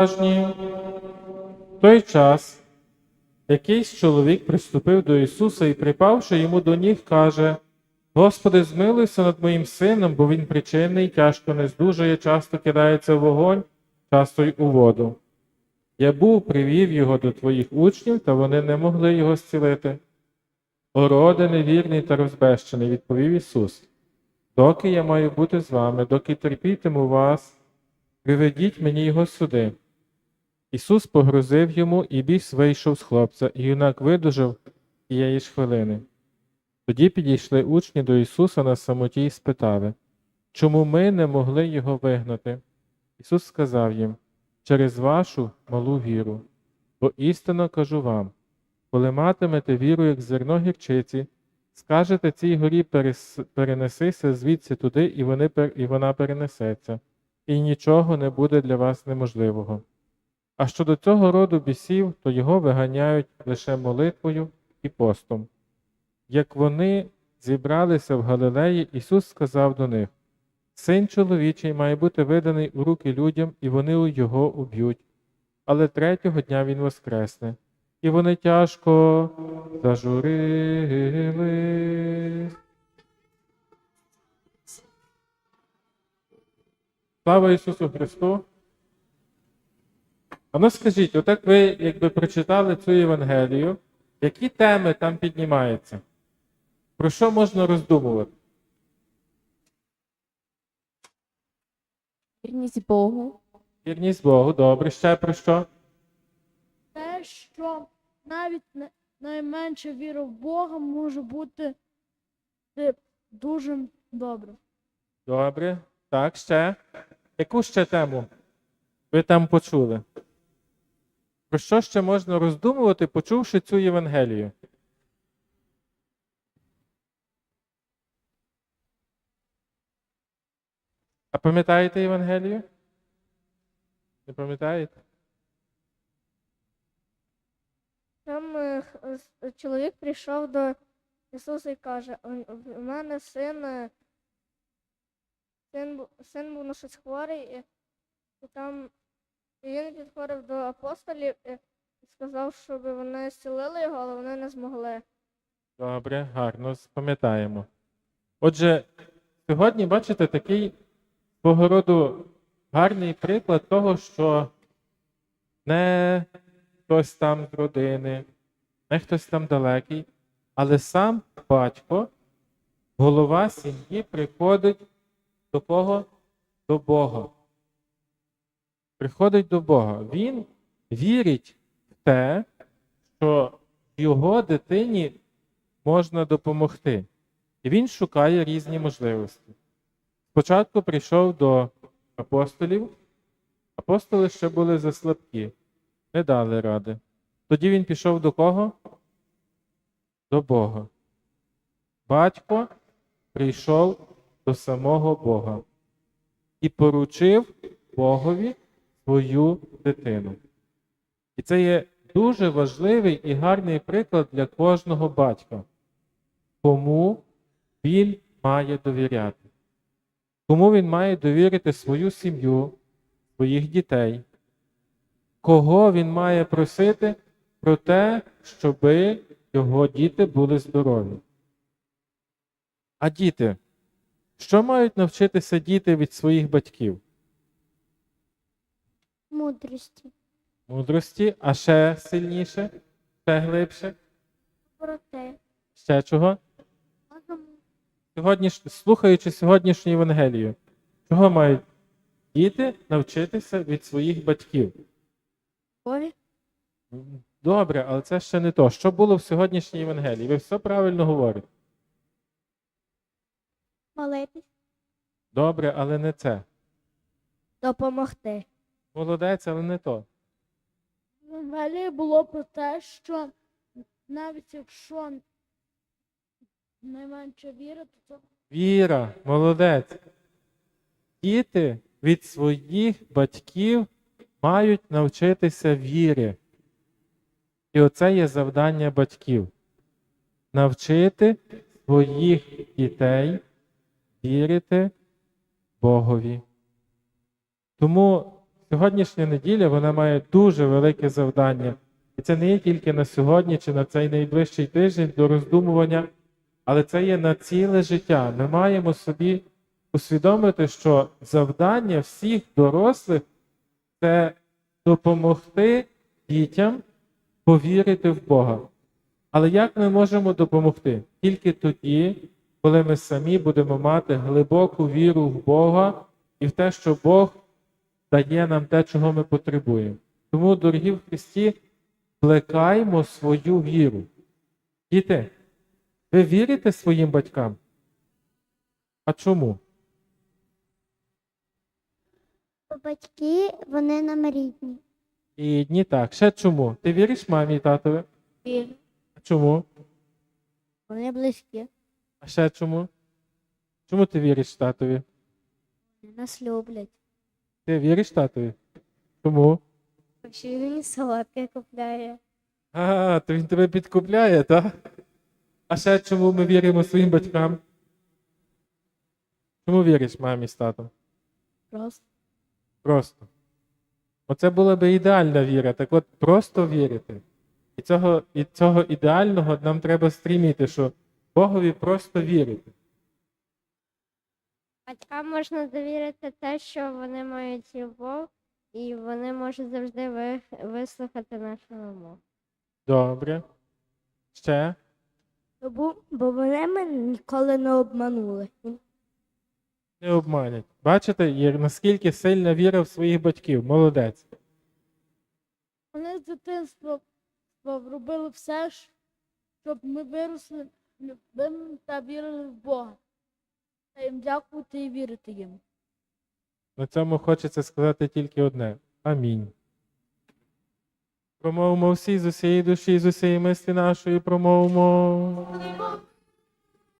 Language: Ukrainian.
В той час якийсь чоловік приступив до Ісуса і, припавши йому до ніг, каже: Господи, змилуйся над моїм сином, бо він причинний, тяжко не здужує, часто кидається в вогонь, часто й у воду. Я був, привів його до твоїх учнів, та вони не могли його зцілити. Ороде невірний та розбещений, відповів Ісус. Доки я маю бути з вами, доки терпітиму вас, приведіть мені його сюди. Ісус погрозив йому, і біс вийшов з хлопця, і юнак видужав тієї ж хвилини. Тоді підійшли учні до Ісуса на самоті і спитали, чому ми не могли його вигнати? Ісус сказав їм, через вашу малу віру. Бо істинно кажу вам, коли матимете віру, як зерно гірчиці, скажете цій горі перенесися звідси туди, і, вони, і вона перенесеться, і нічого не буде для вас неможливого. А щодо цього роду бісів, то його виганяють лише молитвою і постом. Як вони зібралися в Галилеї, Ісус сказав до них: Син чоловічий має бути виданий у руки людям, і вони його уб'ють. Але третього дня він воскресне. І вони тяжко зажурились. Слава Ісусу Христу! А ну скажіть, отак ви якби прочитали цю Євангелію, які теми там піднімаються? Про що можна роздумувати? Вірність Богу, Вірність Богу, добре, ще про що? те, що навіть найменша віра в Бога може бути дуже добре. Добре. Так, ще. Яку ще тему ви там почули? Про що ще можна роздумувати, почувши цю Євангелію? А пам'ятаєте Євангелію? Не пам'ятаєте? Там е, чоловік прийшов до Ісуса і каже: «У- в мене син, е, син, син був на щось хворий, і, там він підходив до апостолів і сказав, щоб вони зцілили його, але вони не змогли. Добре, гарно, пам'ятаємо. Отже, сьогодні бачите такий свого роду гарний приклад того, що не хтось там з родини, не хтось там далекий, але сам батько, голова сім'ї, приходить до кого? До Бога. Приходить до Бога. Він вірить в те, що його дитині можна допомогти. І він шукає різні можливості. Спочатку прийшов до апостолів, апостоли ще були заслабкі, не дали ради. Тоді він пішов до кого? До Бога. Батько прийшов до самого Бога і поручив Богові свою дитину. І це є дуже важливий і гарний приклад для кожного батька, кому він має довіряти, кому він має довірити свою сім'ю, своїх дітей, кого він має просити про те, щоби його діти були здорові. А діти, що мають навчитися діти від своїх батьків? Мудрості. Мудрості, а ще сильніше, ще глибше, Проте. ще чого? Сьогодніш... Слухаючи сьогоднішню Євангелію, чого мають діти навчитися від своїх батьків? Бові, Добре, але це ще не то. Що було в сьогоднішній Євангелії? Ви все правильно говорите. Молитись. Добре, але не це. Допомогти. Молодець, але не то. В Евангелії було про те, що навіть якщо найменша віра, то це Віра, молодець. Діти від своїх батьків мають навчитися вірі. І оце є завдання батьків. Навчити своїх дітей вірити Богові. Тому сьогоднішня неділя вона має дуже велике завдання. І це не є тільки на сьогодні чи на цей найближчий тиждень до роздумування, але це є на ціле життя. Ми маємо собі усвідомити, що завдання всіх дорослих це допомогти дітям повірити в Бога. Але як ми можемо допомогти? Тільки тоді, коли ми самі будемо мати глибоку віру в Бога і в те, що Бог дає нам те, чого ми потребуємо. Тому, дорогі в Христі, плекаймо свою віру. Діти, ви вірите своїм батькам? А чому? Бо батьки вони нам рідні. І дні так. Ще чому? Ти віриш мамі і татові? Вірю. А чому? Вони близькі. А ще чому? Чому ти віриш татові? Вони нас люблять. Ти віриш татові? Чому? Що він мені солодке купляє. А, то він тебе підкупляє, так? А ще чому ми віримо своїм батькам? Чому віриш мамі з татом? Просто. Просто. Оце була би ідеальна віра. Так от просто вірити. І цього, і цього ідеального нам треба стріміти, що Богові просто вірити. Батькам можна довірити те, що вони мають любов, і вони можуть завжди ви- вислухати нашу вимогу. Добре. Ще? Бо, бо вони мене ніколи не обманули. Не обманять. Бачите, наскільки сильна віра в своїх батьків. Молодець. Вони з дитинства робили все, щоб ми виросли любими та вірили в Бога. Їм дякувати і вірити їм. На цьому хочеться сказати тільки одне. Амінь. Промовимо всі з усієї душі, з усієї мислі нашої промовимо.